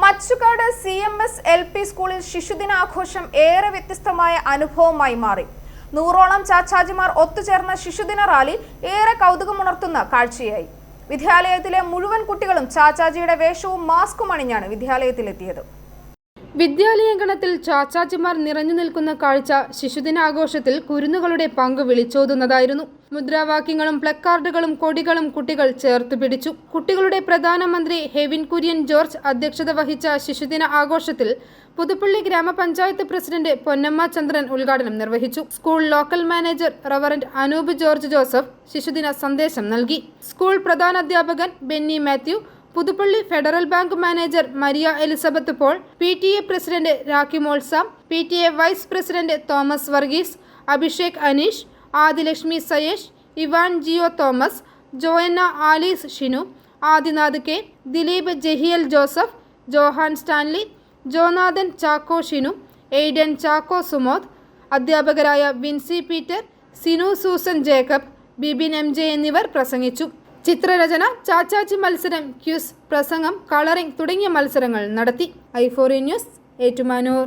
Machukad C M S L P സ്കൂളിൽ ശിശുദിനാഘോഷം ഏറെ വ്യത്യസ്തമായ അനുഭവമായി മാറി. നൂറോളം ചാച്ചാജിമാർ ഒത്തുചേർന്ന ശിശുദിന റാലി ഏറെ കൗതുകമുണർത്തുന്ന കാഴ്ചയായി. വിദ്യാലയത്തിലെ മുഴുവൻ കുട്ടികളും ചാച്ചാജിയുടെ വേഷവും മാസ്കും അണിഞ്ഞാണ് വിദ്യാലയത്തിലെത്തിയത്. വിദ്യാലയങ്കണത്തിൽ ചാച്ചാച്ചിമാർ നിറഞ്ഞു നിൽക്കുന്ന കാഴ്ച ശിശുദിനാഘോഷത്തിൽ കുരുന്നുകളുടെ പങ്ക് വിളിച്ചോതുന്നതായിരുന്നു. മുദ്രാവാക്യങ്ങളും പ്ലക്കാർഡുകളും കൊടികളും കുട്ടികൾ ചേർത്ത് പിടിച്ചു. കുട്ടികളുടെ പ്രധാനമന്ത്രി ഹെവിൻ കുര്യൻ ജോർജ് അധ്യക്ഷത വഹിച്ച ശിശുദിന ആഘോഷത്തിൽ പുതുപ്പള്ളി ഗ്രാമപഞ്ചായത്ത് പ്രസിഡന്റ് പൊന്നമ്മ ചന്ദ്രൻ ഉദ്ഘാടനം നിർവഹിച്ചു. School local manager reverend Anoop George Joseph ശിശുദിന സന്ദേശം നൽകി. School പ്രധാനാധ്യാപകൻ Benny Mathew Puthuppally Federal Bank manager Maria Elizabeth Paul P T A president Rakhi Molsam P T A vice president Thomas Varghese Abhishek Aneesh Adilakshmi Sayesh Ivan Jio Thomas Joanna Alice Shinu Adinath K Dileep Jahiel Joseph Johan Stanley Jonathan Chacko Shinu Aiden Chacko Sumod അധ്യാപകരായ Vincy Peter Sinu Susan Jacob Bibin M J എന്നിവർ പ്രസംഗിച്ചു. ചിത്രരചന ചാച്ചാച്ചി മത്സരം quiz പ്രസംഗം colouring തുടങ്ങിയ മത്സരങ്ങൾ നടത്തി. ഐഫോറി ന്യൂസ് ഏറ്റുമാനൂർ.